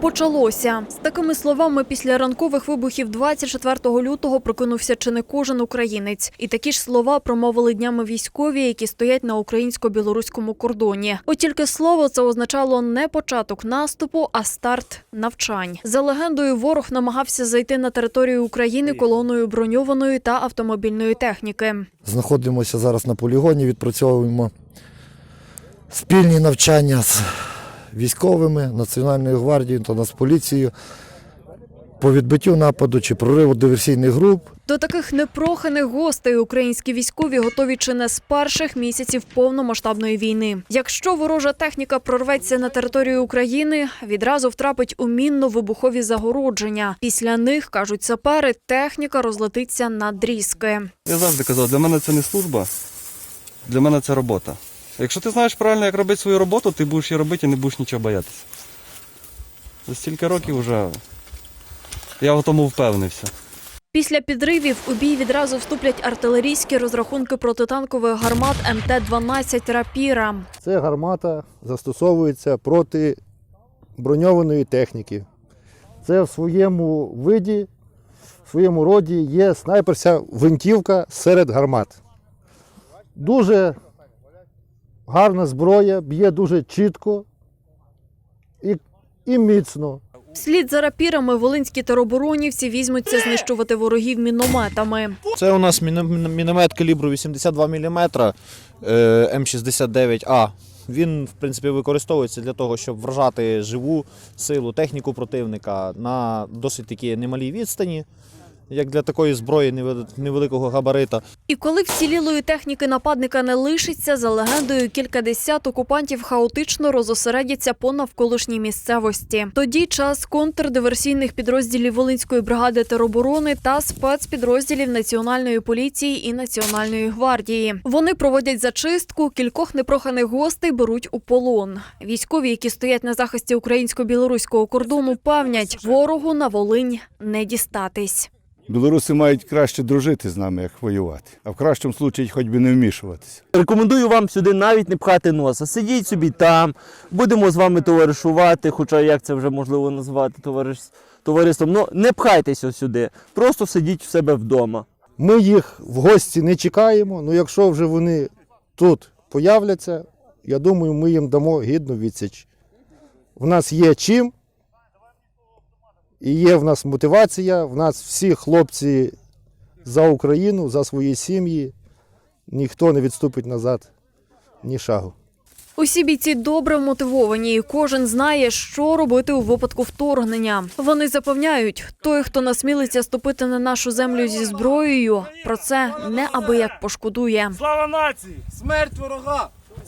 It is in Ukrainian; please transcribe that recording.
Почалося з такими словами після ранкових вибухів 24 лютого прокинувся чи не кожен українець. І такі ж слова промовили днями військові, які стоять на українсько-білоруському кордоні. От тільки слово це означало не початок наступу, а старт навчань. За легендою, ворог намагався зайти на територію України колоною броньованої та автомобільної техніки. Знаходимося зараз на полігоні, відпрацьовуємо спільні навчання з військовими, Національною гвардією та Нацполіцією по відбиттю нападу чи прориву диверсійних груп. До таких непроханих гостей українські військові готові чи не з перших місяців повномасштабної війни. Якщо ворожа техніка прорветься на територію України, відразу втрапить у мінно-вибухові загородження. Після них кажуть сапери, техніка розлетиться на дрізки. Я завжди казав, для мене це не служба, для мене це робота. Якщо ти знаєш правильно, як робити свою роботу, ти будеш її робити і не будеш нічого боятися. За стільки років вже я в тому впевнився. Після підривів у бій відразу вступлять артилерійські розрахунки протитанкових гармат МТ-12 «Рапіра». Це гармата застосовується проти броньованої техніки. Це в своєму виді, в своєму роді є снайперська гвинтівка серед гармат. Дуже гарна зброя, б'є дуже чітко і, і міцно. Вслід за рапірами волинські тероборонівці візьмуться знищувати ворогів мінометами. Це у нас міно- міно- міномет калібру 82 мм М69А. Він, в принципі, використовується для того, щоб вражати живу силу, техніку противника на досить такі немалій відстані, як для такої зброї неве- невеликого габарита. І коли вцілілої техніки нападника не лишиться, за легендою, кількадесят окупантів хаотично розосередяться по навколишній місцевості. Тоді час контрдиверсійних підрозділів Волинської бригади тероборони та спецпідрозділів Національної поліції і Національної гвардії. Вони проводять зачистку, кількох непроханих гостей беруть у полон. Військові, які стоять на захисті українсько-білоруського кордону, певнять, ворогу на Волинь не дістатись. Білоруси мають краще дружити з нами, як воювати, а в кращому случаї хоч би не вмішуватися. Рекомендую вам сюди навіть не пхати носа. Сидіть собі там, будемо з вами товаришувати, хоча як це вже можливо назвати товариш... товариством. Ну не пхайтеся сюди, просто сидіть в себе вдома. Ми їх в гості не чекаємо, але якщо вже вони тут появляться, я думаю, ми їм дамо гідну відсіч. В нас є чим, і є в нас мотивація, в нас всі хлопці за Україну, за свої сім'ї. Ніхто не відступить назад ні шагу. Усі бійці добре мотивовані, і кожен знає, що робити у випадку вторгнення. Вони запевняють, той, хто насмілиться ступити на нашу землю зі зброєю, про це неабияк пошкодує. Слава нації! Смерть ворога!